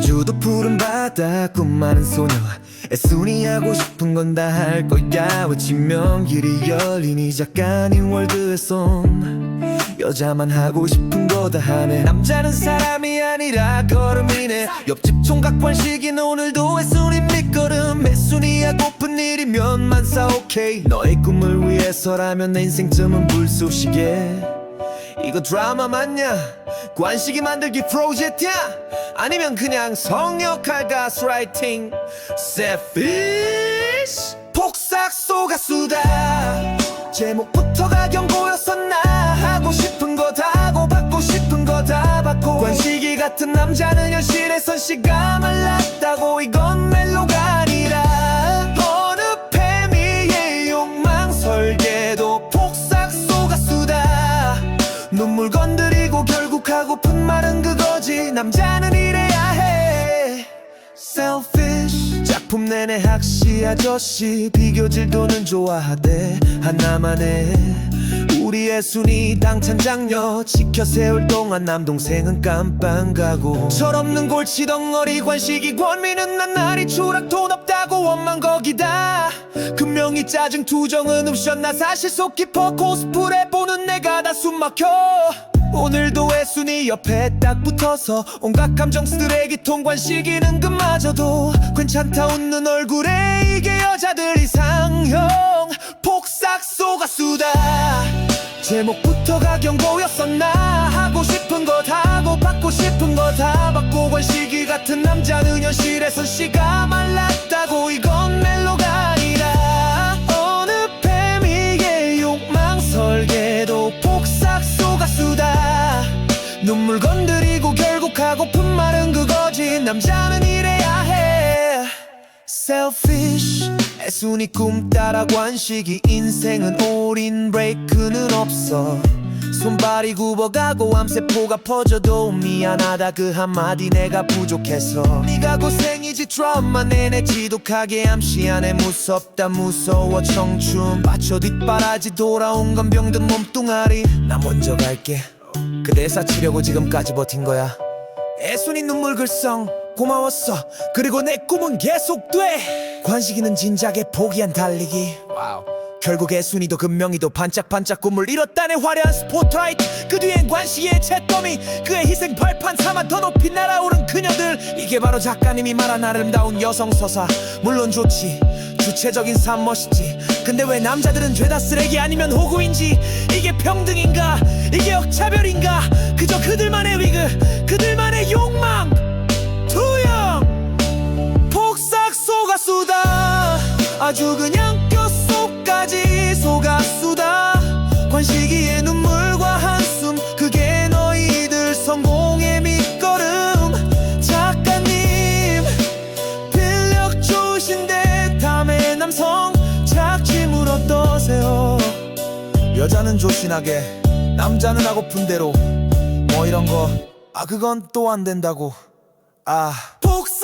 없다 꿈 많은 소녀 애순이 하고 싶은 건 다 할 거야. 외치면 길이 열리니 작가님 월드에선 여자만 하고 싶은 거 다 하네. 남자는 사람이 아니라 걸음이네. 옆집 총각 관식인 오늘도 애순이 밑걸음 애순이 하고픈 일이면 만사 오케이. 너의 꿈을 위해서라면 내 인생쯤은 불쏘시개 이거 드라마 맞냐? 관식이 만들기 프로젝트야? 아니면 그냥 성역할 가스라이팅? Selfish 폭삭 속가수다. 제목부터가 경고였었나 하고 싶은 거 다 하고 받고 싶은 거 다 받고. 관식이 같은 남자는 현실에선 씨가 말랐 눈물 건드리고 결국 하고픈 말은 그거지. 남자는 이래야 해. Selfish. 작품 내내 학시 아저씨 비교질도는 좋아하대. 하나만의 우리의 순위 당찬 장녀 지켜 세울 동안 남동생은 깜빵 가고. 철없는 골치 덩어리 관식이 권미는 나날이 추락 돈 없다고 원망 거기다. 금명이 짜증 투정은 옵션 나 사실 속 깊어 코스프레 내가 다 숨막혀. 오늘도 애순이 옆에 딱 붙어서 온갖 감정 쓰레기통 관식이는 그마저도 괜찮다 웃는 얼굴에 이게 여자들 이상형. 폭삭 속가수다. 제목부터가 경고였었나? 하고 싶은 거 다 하고 받고 싶은 거 다 받고 관식이 같은 남자는 현실에선 씨가 말랐다 눈물 건드리고 결국 하고픈 말은 그거지. 남자는 이래야 해. Selfish. 애순이 꿈 따라 관식이 인생은 올인 브레이크는 없어. 손발이 굽어가고 암세포가 퍼져도 미안하다. 그 한마디 내가 부족해서. 네가 고생이지 트라우마 내내 지독하게 암시하네 무섭다. 무서워 청춘. 받쳐 뒷바라지. 돌아온 건 병든 몸뚱아리. 나 먼저 갈게 그 대 사 치려고 지금까지 버틴 거야. 애순이 눈물 글썽 고마웠어. 그리고 내 꿈은 계속돼. 관식이는 진작에 포기한 달리기. 결국 애순이도 금명이도 반짝반짝 꿈을 이뤘다네. 화려한 스포트라이트. 그 뒤엔 관식이의 채더미 그의 희생 발판 삼아 더 높이 날아오른 그녀들. 이게 바로 작가님이 말한 아름다운 여성 서사. 물론 좋지. 주체적인 삶 멋있지 근데 왜 남자들은 죄다 쓰레기 아니면 호구인지? 이게 평등인가? 이게 역차별인가? 그저 그들만의 위그 그들만의 욕망! 투영! 폭삭 속가수다! 아주 그냥 여자는 조신하게 남자는 하고픈 대로. 뭐 이런 거. 아 그건 또 안 된다고. 아. 폭삭